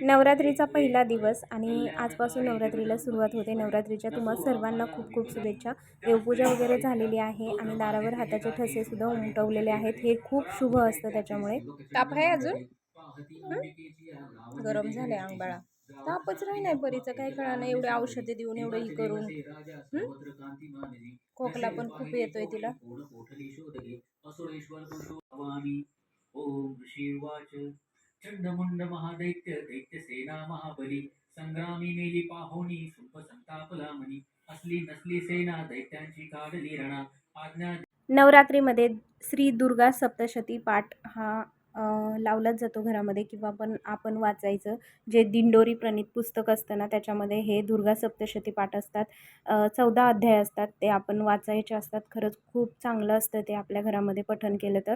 नवरात्रीचा पहिला दिवस आणि आजपासून नवरात्रीला सुरुवात होते. नवरात्रीच्या तुम्हाला सर्वांना खूप खूप शुभेच्छा. देवपूजा वगैरे झालेली आहे आणि दारावर हाताचे ठसे सुद्धा उमटवलेले आहेत. हे खूप शुभ असतं त्याच्यामुळे. ताप आहे अजून? हं? गरम झाले अंगबाळा तापच राही नाही परीचं. काय कळा नाही. एवढे औषधे देऊन एवढं ही करून? खोकला पण खूप येतोय तिला. ओम शिवाच चंडमुंड महादैत्य दैत्य सेना महाबली संग्रामी मेली पाहोनी सुंप संतापला असली नसली सेना दैत्यांची काढली रणा आज्ञा नवरात्रीमध्ये श्री दुर्गा सप्तशती पाठ हा लावलाच जातो घरामध्ये किंवा पण आपण वाचायचं. जे दिंडोरी प्रणित पुस्तक असतं ना त्याच्यामध्ये हे दुर्गा सप्तशती पाठ असतात. चौदा अध्याय असतात ते आपण वाचायचे असतात. खरंच खूप चांगलं असतं ते आपल्या घरामध्ये पठण केलं तर.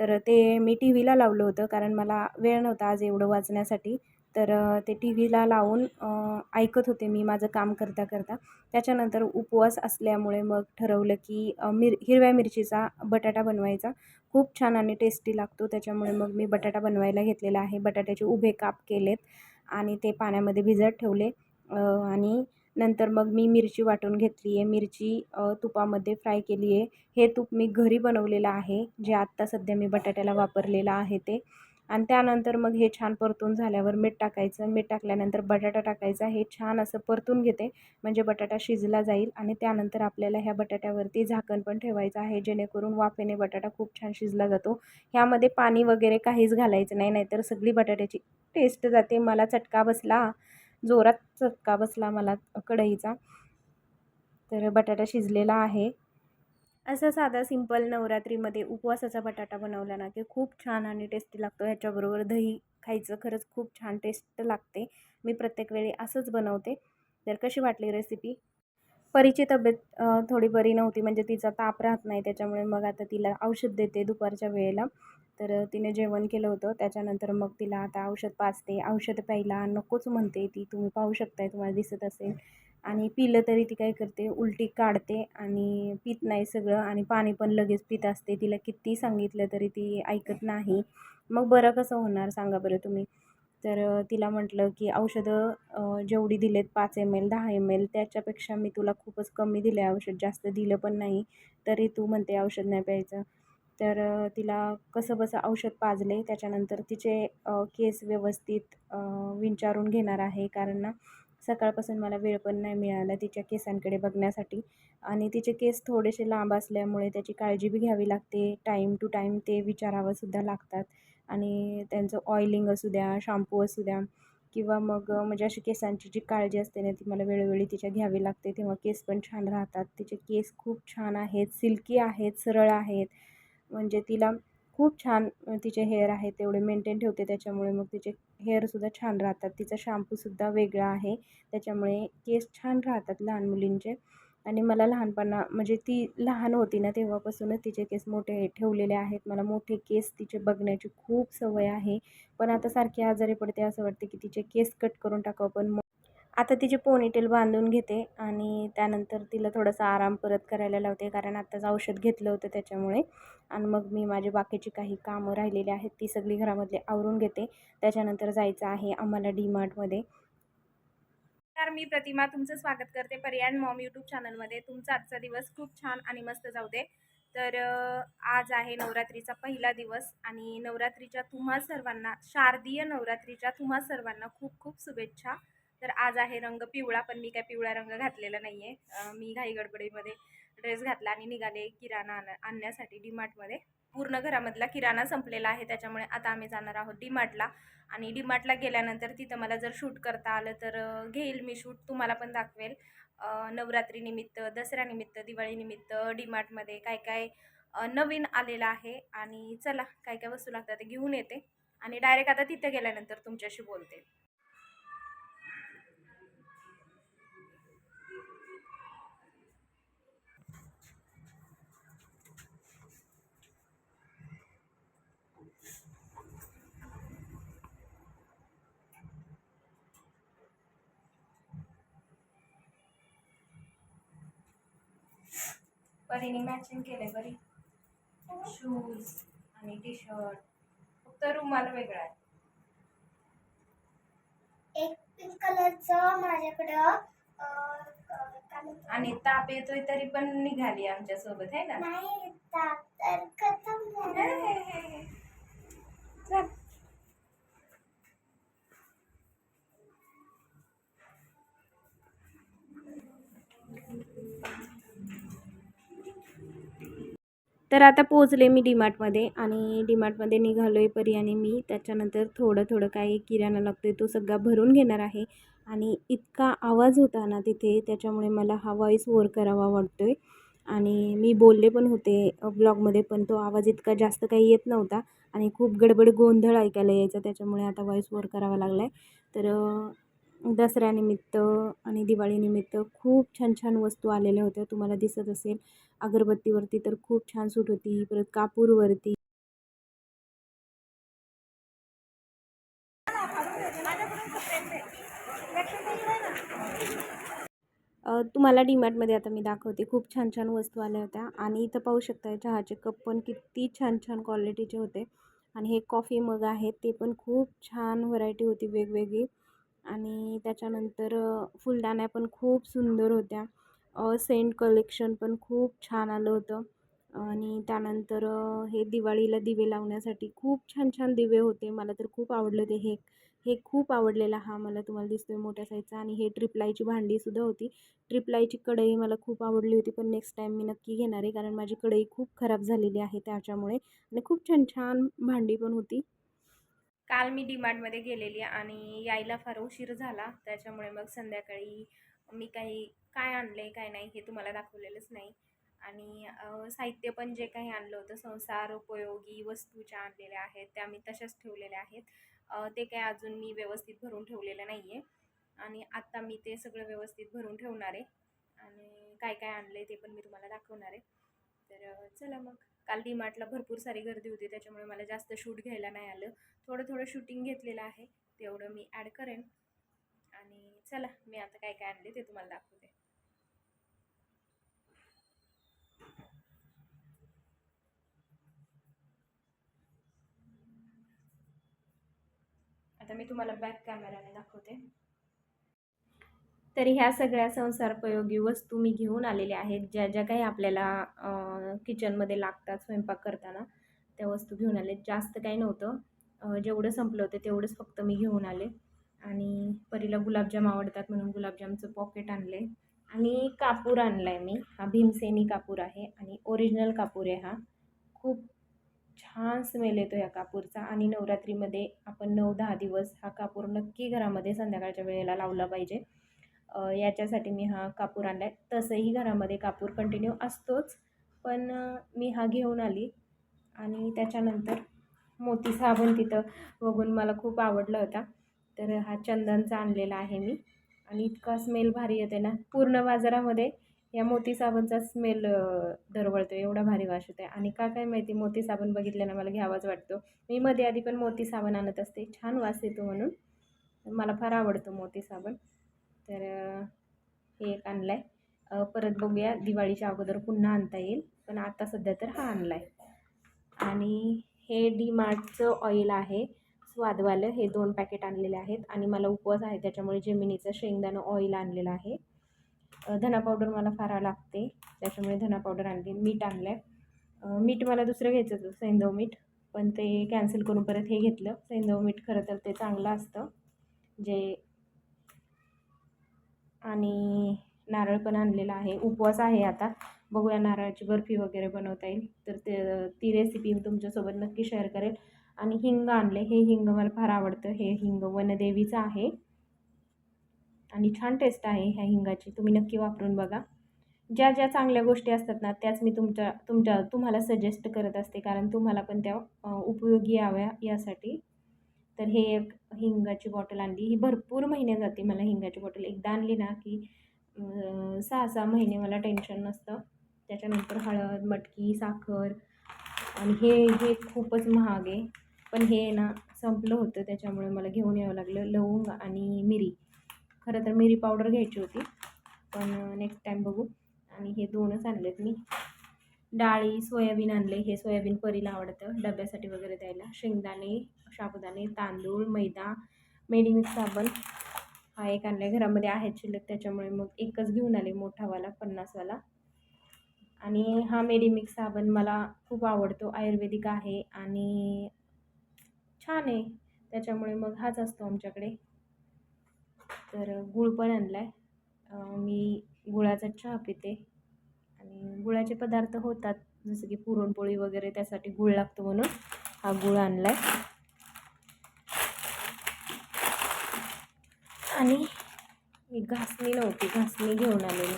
तर ते मी टी व्हीला लावलं होतं कारण मला वेळ नव्हता आज एवढं वाचण्यासाठी. तर ते टी व्हीला लावून ऐकत होते मी माझं काम करता करता त्याच्यानंतर उपवास असल्यामुळे मग ठरवलं की मिर हिरव्या मिरचीचा बटाटा बनवायचा. खूप छान आणि टेस्टी लागतो. त्याच्यामुळे मग मी बटाटा बनवायला घेतलेला आहे. बटाट्याचे उभे काप केलेत आणि ते पाण्यामध्ये भिजत ठेवले. आणि नंतर मग मी मिरची वाटून घेतली आहे. मिरची तुपामध्ये फ्राय केली आहे. हे तूप मी घरी बनवलेलं आहे. जे आत्ता सध्या मी बटाट्याला वापरलेलं आहे ते. आणि त्यानंतर मग हे छान परतून झाल्यावर मीठ टाकायचं. मीठ टाकल्यानंतर बटाटा टाकायचा. हे छान असं परतून घेते. म्हणजे बटाटा शिजला जाईल आणि त्यानंतर आपल्याला ह्या बटाट्यावरती झाकण पण ठेवायचं आहे. जेणेकरून वाफेने बटाटा खूप छान शिजला जातो. ह्यामध्ये पाणी वगैरे काहीच घालायचं नाही. नाहीतर सगळी बटाट्याची टेस्ट जाते. मला चटका बसला. जोरात चटका बसला मला कढईचा. तर बटाटा शिजलेला आहे. असं साधा सिंपल नवरात्रीमध्ये उपवासाचा बटाटा बनवला ना की खूप छान आणि टेस्टी लागतो. ह्याच्याबरोबर दही खायचं खरंच खूप छान टेस्ट लागते. मी प्रत्येक वेळी असंच बनवते. तर कशी वाटली रेसिपी परीची तब्येत थोडी बरी नव्हती म्हणजे तिचा ताप राहत नाही त्याच्यामुळे मग आता तिला औषध देते दुपारच्या वेळेला. तर तिने जेवण केलं होतं. त्याच्यानंतर मग तिला आता औषध पाजते. औषध प्यायला नकोच म्हणते ती. तुम्ही पाहू शकताय तुम्हाला दिसत असेल. आणि पिलं तरी ती काय करते उलटी काढते आणि पित नाही सगळं आणि पाणी पण लगेच पित असते. तिला किती सांगितलं तरी ती ऐकत नाही. मग बरं कसं होणार सांगा बरं तुम्ही. तर तिला म्हटलं की औषधं जेवढी दिलेत पाच एम एल दहा एम एल त्याच्यापेक्षा मी तुला खूपच कमी दिले औषध. जास्त दिलं पण नाही तरी तू म्हणते औषध नाही प्यायचं. तर तिला कसं बसं औषध पाजले. त्याच्यानंतर तिचे केस व्यवस्थित विचारून विंचारून घेणार आहे. कारण ना सकाळपासून मला वेळ पण नाही मिळाला तिच्या केसांकडे बघण्यासाठी. आणि तिचे केस थोडेसे लांब असल्यामुळे त्याची काळजी बी घ्यावी लागते. टाईम टू टाईम ते विचारावंसुद्धा लागतात. आणि त्यांचं ऑइलिंग असू द्या शॅम्पू असू द्या किंवा मग म्हणजे अशी केसांची जी काळजी असते ना ती मला वेळोवेळी तिच्या घ्यावी लागते. तेव्हा केस पण छान राहतात. तिचे केस खूप छान आहेत सिल्की आहेत सरळ आहेत. म्हणजे तिला खूप छान तिचे हेअर आहेत तेवढे मेंटेन ठेवते त्याच्यामुळे. मग तिचे हेअरसुद्धा छान राहतात. तिचा शॅम्पूसुद्धा वेगळा आहे. त्याच्यामुळे केस छान राहतात लहान मुलींचे. आणि मला लहानपणा म्हणजे ती लहान होती ना तेव्हापासूनच तिचे केस मोठे ठेवलेले आहेत. मला मोठे केस तिचे बघण्याची खूप सवय आहे. पण आता सारखी आजारी पडते असं वाटते की तिचे केस कट करून टाकावं. पण मग आता तिचे पोनीटेल बांधून घेते आणि त्यानंतर तिला थोडासा आराम परत करायला लावते कारण आत्ताच औषध घेतलं होतं त्याच्यामुळे. आणि मग मी माझी बाकीची काही कामं राहिलेली आहेत ती सगळी घरामधले आवरून घेते. त्याच्यानंतर जायचं आहे आम्हाला डी मार्टमध्ये तर मी प्रतिमा तुमचं स्वागत करते. पर्याय मॉम यूट्यूब चॅनलमध्ये. तुमचा आजचा दिवस खूप छान आणि मस्त जाऊ दे. तर आज आहे नवरात्रीचा पहिला दिवस आणि नवरात्रीच्या तुम्हा सर्वांना शारदीय नवरात्रीच्या तुम्हा सर्वांना खूप खूप शुभेच्छा. तर आज आहे रंग पिवळा पण मी काय पिवळा रंग घातलेला नाही आहे मी घाई गडबडीमध्ये ड्रेस घातला आणि निघाले किराणा आण आणण्यासाठी डीमार्टमध्ये. पूर्ण घरामधला किराणा संपलेला आहे त्याच्यामुळे आता आम्ही जाणार आहोत डीमार्टला. आणि डीमार्टला गेल्यानंतर तिथं मला जर शूट करता आलं तर घेईल मी शूट तुम्हाला पण दाखवेल. नवरात्रीनिमित्त दसऱ्यानिमित्त दिवाळीनिमित्त डीमार्टमध्ये काय काय नवीन आलेलं आहे. आणि चला काय काय वस्तू लागतात ते घेऊन येते. आणि डायरेक्ट आता तिथं गेल्यानंतर तुमच्याशी बोलते. परीने मॅचिंग केले बरी. शूज आणि टी शर्ट फक्त रुमाल वेगळा आहे. पिंक कलरचं माझ्याकडं? आणि ताप येतोय तरी पण निघाली आमच्यासोबत आहे ना? नाही दात तर खतम झालं. तर आता पोचले मी डीमार्टमध्ये आणि डीमार्टमध्ये निघालो आहे परी आणि मी. त्याच्यानंतर थोडं थोडं काही किराणा लागतो आहे तो सगळा भरून घेणार आहे. आणि इतका आवाज होता ना तिथे त्याच्यामुळे मला हा वॉईस ओवर करावा वाटतो आहे आणि मी बोलले पण होते ब्लॉगमध्ये पण तो आवाज इतका जास्त काही येत नव्हता. आणि खूप गडबड गोंधळ ऐकायला यायचा त्याच्यामुळे आता वॉईस ओवर करावा लागला आहे तर दसऱ्यानिमित्त आणि दिवाळीनिमित्त खूप छान छान वस्तू आलेल्या होत्या. तुम्हाला दिसत असेल अगरबत्तीवरती तर खूप छान सूट होती परत कापूरवरती. तुम्हाला डीमार्टमध्ये आता मी दाखवते. खूप छान छान वस्तू आल्या होत्या. आणि इथं पाहू शकता चहाचे कप पण किती छान छान क्वालिटीचे होते. आणि हे कॉफी मग आहेत ते पण खूप छान व्हरायटी होती वेगवेगळी. आणि त्याच्यानंतर फुलदाण्या पण खूप सुंदर होत्या. सेंट कलेक्शन पण खूप छान आलं होतं. आणि त्यानंतर हे दिवाळीला दिवे लावण्यासाठी खूप छान छान दिवे होते. मला तर खूप आवडलं ते. हे हे खूप आवडलेला हा मला तुम्हाला दिसतोय मोठ्या साईजचा आणि हे ट्रिपलाईची भांडीसुद्धा होती. ट्रिपलाईची कढई मला खूप आवडली होती पण नेक्स्ट टाईम मी नक्की घेणार आहे. कारण माझी कढई खूप खराब झालेली आहे त्याच्यामुळे. आणि खूप छान छान भांडी पण होती. काल मी डीमार्टमध्ये गेलेली आणि यायला फार उशीर झाला. त्याच्यामुळे मग संध्याकाळी मी काही काय आणले काय नाही हे तुम्हाला दाखवलेलंच नाही. आणि साहित्य पण जे काही आणलं होतं संसार उपयोगी वस्तू ज्या आणलेल्या आहेत त्या मी तशाच ठेवलेल्या आहेत. ते काय अजून मी व्यवस्थित भरून ठेवलेलं नाही आहे आणि आत्ता मी ते सगळं व्यवस्थित भरून ठेवणार आहे. आणि काय काय आणलं आहे ते पण मी तुम्हाला दाखवणार आहे. तर चला मग. काल डीमार्टला भरपूर सारी गर्दी होती त्याच्यामुळे मला जास्त शूट घ्यायला नाही आलं. थोडं थोडं शूटिंग घेतलेलं आहे तेवढं मी ॲड करेन. आणि चला मी आता काय काय आणले ते तुम्हाला दाखवते. आता मी तुम्हाला बॅक कॅमेराने दाखवते. तर ह्या सगळ्या संसारपयोगी वस्तू मी घेऊन आलेल्या आहेत ज्या ज्या काही आपल्याला किचनमध्ये लागतात स्वयंपाक करताना त्या वस्तू घेऊन आले जास्त काही नव्हतं. जेवढं संपलं होतं तेवढंच फक्त मी घेऊन आले. आणि परीला गुलाबजाम आवडतात म्हणून गुलाबजामचं पॉकेट आणले. आणि कापूर आणला आहे मी. हा भीमसेनी कापूर आहे आणि ओरिजिनल कापूर आहे हा. खूप छान स्मेल येतो या कापूरचा. आणि नवरात्रीमध्ये आपण नऊ दहा दिवस हा कापूर नक्की घरामध्ये संध्याकाळच्या वेळेला लावला पाहिजे. याच्यासाठी मी हा कापूर आणला आहे तसंही घरामध्ये कापूर कंटिन्यू असतोच. पण मी हा घेऊन आली. आणि त्याच्यानंतर मोती साबण तिथं बघून मला खूप आवडला होता. तर हा चंदनचा आणलेला आहे मी. आणि इतका स्मेल भारी येते ना. पूर्ण बाजारामध्ये या मोती साबणचा स्मेल दरवळतो एवढा भारी वास होतो आहे आणि का काय माहिती मोती साबण बघितल्यानं मला घ्यावाच वाटतो. मी मध्ये आधी पण मोती साबण आणत असते. छान वास येतो म्हणून. मला फार आवडतो मोती साबण. तर हे एक आणलं आहे परत बघूया दिवाळीच्या अगोदर पुन्हा आणता येईल. पण आता सध्या तर हा आणला आहे आणि हे डी मार्टचं ऑइल आहे. स्वादवालं हे दोन पॅकेट आणलेले आहेत. आणि मला उपवास आहे त्याच्यामुळे जेमिनीचं शेंगदाणं ऑइल आणलेलं आहे. धना पावडर मला फार लागते. त्याच्यामुळे धना पावडर आणली मीठ आणलं आहे मीठ मला दुसरं घ्यायचं होतं सैंधव मीठ. पण ते कॅन्सल करून परत हे घेतलं. सैंधव मीठ खरं तर ते चांगलं असतं. जे आणि नारळ पण आणलेला आहे. उपवास आहे आता. बघूया नारळाची बर्फी वगैरे बनवता येईल. तर ते ती रेसिपी मी तुमच्यासोबत नक्की शेअर करेल. आणि हिंग आणले. हे हिंग मला फार आवडतं. हे हिंग वनदेवीचं आहे. आणि छान टेस्ट आहे ह्या हिंगाची. तुम्ही नक्की वापरून बघा. ज्या ज्या चांगल्या गोष्टी असतात ना त्याच मी तुमच्या तुमच्या तुम्हाला सजेस्ट करत असते. कारण तुम्हाला पण त्या उपयोगी याव्या यासाठी. तर हे एक हिंगाची बॉटल आणली. ही भरपूर महिने जाते मला हिंगाची बॉटल. एकदा आणली ना की सहा सहा महिने मला टेन्शन नसतं. त्याच्यानंतर हळद मटकी साखर आणि हे हे खूपच महाग आहे. पण हे ना संपलं होतं. त्याच्यामुळे मला घेऊन यावं लागलं लवंग आणि मिरी. खरं तर मिरी पावडर घ्यायची होती. पण नेक्स्ट टाईम बघू. आणि हे दोनच आणलेत मी. डाळी सोयाबीन आणले. हे सोयाबीन परीला आवडतं. डब्यासाठी वगैरे द्यायला. शेंगदाणे साबुदाणे तांदूळ मैदा मेडिमिक्स साबण हा एक आणला आहे घरामध्ये आहेत शिल्लक. त्याच्यामुळे मग एकच घेऊन आले. मोठावाला पन्नासवाला. आणि हा मेडिमिक्स साबण मला खूप आवडतो. आयुर्वेदिक आहे आणि छान आहे. त्याच्यामुळे मग हाच असतो आमच्याकडे. तर गुळ पण आणला आहे मी गुळाचा चहा पिते. आणि गुळाचे पदार्थ होतात. जसं की पुरणपोळी वगैरे त्यासाठी गुळ लागतो म्हणून हा गुळ आणला आहे आणि एक घासणी नव्हती घासणी घेऊन आलेली.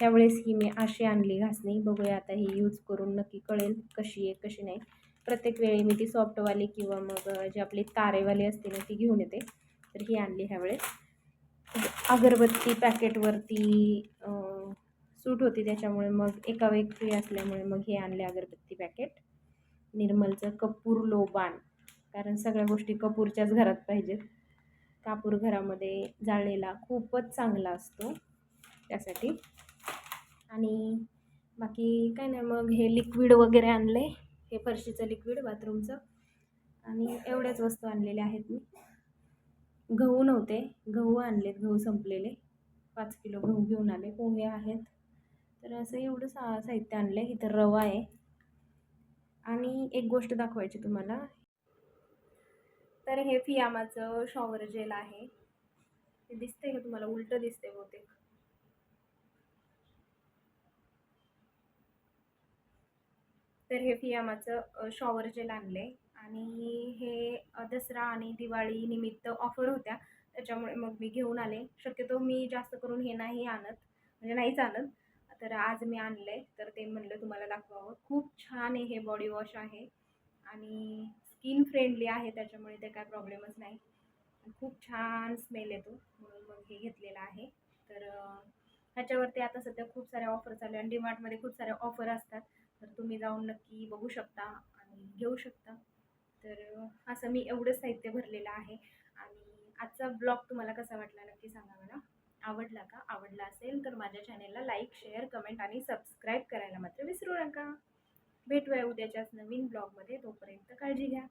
त्यावेळेस ही मी अशी आणली घासणी. बघूया आता ही यूज करून नक्की कळेल कशी आहे कशी नाही. प्रत्येक वेळी मी ती सॉफ्टवाली किंवा मग जी आपली तारेवाली असते ना ती घेऊन येते. तर ही आणली ह्यावेळेस. अगरबत्ती पॅकेटवरती सूट होती त्याच्यामुळे मग एका वेग फ्री असल्यामुळे मग हे आणले अगरबत्ती पॅकेट निर्मलचं कपूर लोबान. कारण सगळ्या गोष्टी कपूरच्याच घरात पाहिजेत. कापूर घरामध्ये जाळलेला खूपच चांगला असतो त्यासाठी. आणि बाकी काय नाही मग हे लिक्विड वगैरे आणले. हे फरशीचं लिक्विड बाथरूमचं. आणि एवढ्याच वस्तू आणलेल्या आहेत मी. गहू नव्हते. गहू आणलेत. गहू संपलेले. पाच किलो गहू घेऊन आले. पोहे आहेत. तर असं एवढं सा साहित्य आणलं आहे इथं रवा आहे. आणि एक गोष्ट दाखवायची तुम्हाला. तर हे फियामाचं शॉवर जेल आहे. ते दिसतंय का तुम्हाला? उलटं दिसतंय बहुतेक. तर हे फियामाचं शॉवर जेल आणले आणि हे दसरा आणि दिवाळी निमित्त ऑफर होत्या. त्याच्यामुळे मग मी घेऊन आले. शक्यतो मी जास्त करून हे नाही आणत. म्हणजे नाहीच आणत. तर आज मी आणलं आहे तर ते म्हणलं तुम्हाला दाखवावं. खूप छान आहे हे बॉडी वॉश आहे आणि स्किन फ्रेंडली आहे त्याच्यामुळे ते काय प्रॉब्लेमच नाही. खूप छान स्मेल येतो म्हणून मग हे घेतलेलं आहे. तर ह्याच्यावरती आता सध्या खूप साऱ्या ऑफर चालू आहे आणि डीमार्टमध्ये खूप साऱ्या ऑफर असतात. तर तुम्ही जाऊन नक्की बघू शकता आणि घेऊ शकता. तर असं मी एवढंच साहित्य भरलेलं आहे. आणि आजचा ब्लॉग तुम्हाला कसा वाटला नक्की सांगा मला. आवडला का? आवडला असेल तर माझ्या चॅनेलला लाईक शेअर कमेंट आणि सबस्क्राईब करायला मात्र विसरू नका. भेटूया उद्याच्याच नवीन ब्लॉगमध्ये तोपर्यंत काळजी घ्या.